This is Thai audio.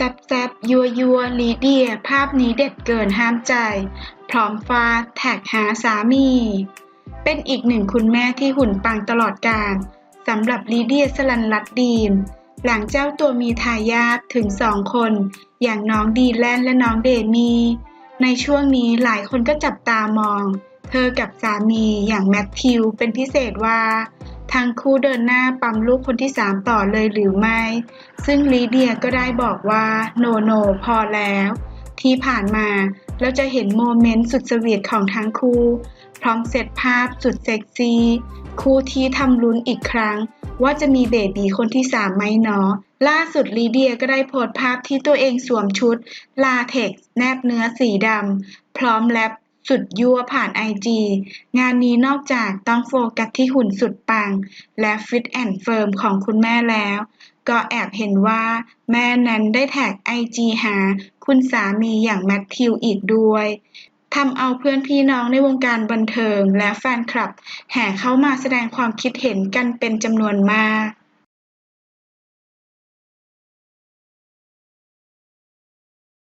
ซบแซบยัวยัวลีเดีย ภาพนี้เด็ดเกินห้ามใจ พร้อมฟาดแท็กหาสามี เป็นอีกหนึ่งคุณแม่ที่หุ่นปังตลอดกาลสำหรับลีเดียสลันลัดดีม หลังเจ้าตัวมีทายาทถึงสองคน อย่างน้องดีแลนและน้องเดมี ในช่วงนี้หลายคนก็จับตามอง เธอกับสามีอย่างแมทธิวเป็นพิเศษว่า ทั้งคู่เดินหน้าปั๊มลูกคนที่สามต่อเลยหรือไม่ ซึ่งลีเดียก็ได้บอกว่าโนโนพอแล้ว ที่ผ่านมาเราจะเห็นโมเมนต์สุดสวีทของทั้งคู่ พร้อมเซตภาพสุดเซ็กซี่ คู่ที่ทำลุ้นอีกครั้ง ว่าจะมีเบบีคนที่สามไหมเนาะล่าสุดลีเดียก็ได้โพสต์ภาพที่ตัวเองสวมชุด ลาเท็กซ์แนบเนื้อสีดำพร้อมแรป สุดยั่วผ่านไอจีงานนี้นอกจากต้องโฟกัสที่หุ่นสุดปัง และฟิตแอนด์เฟิร์มของคุณแม่แล้ว ก็แอบเห็นว่าแม่นั้นได้แท็กไอจีหา คุณสามีอย่างแมทธิวอีกด้วยทำเอาเพื่อนพี่น้องในวงการบันเทิงและแฟนคลับ แห่เข้ามาแสดงความคิดเห็นกันเป็นจำนวนมาก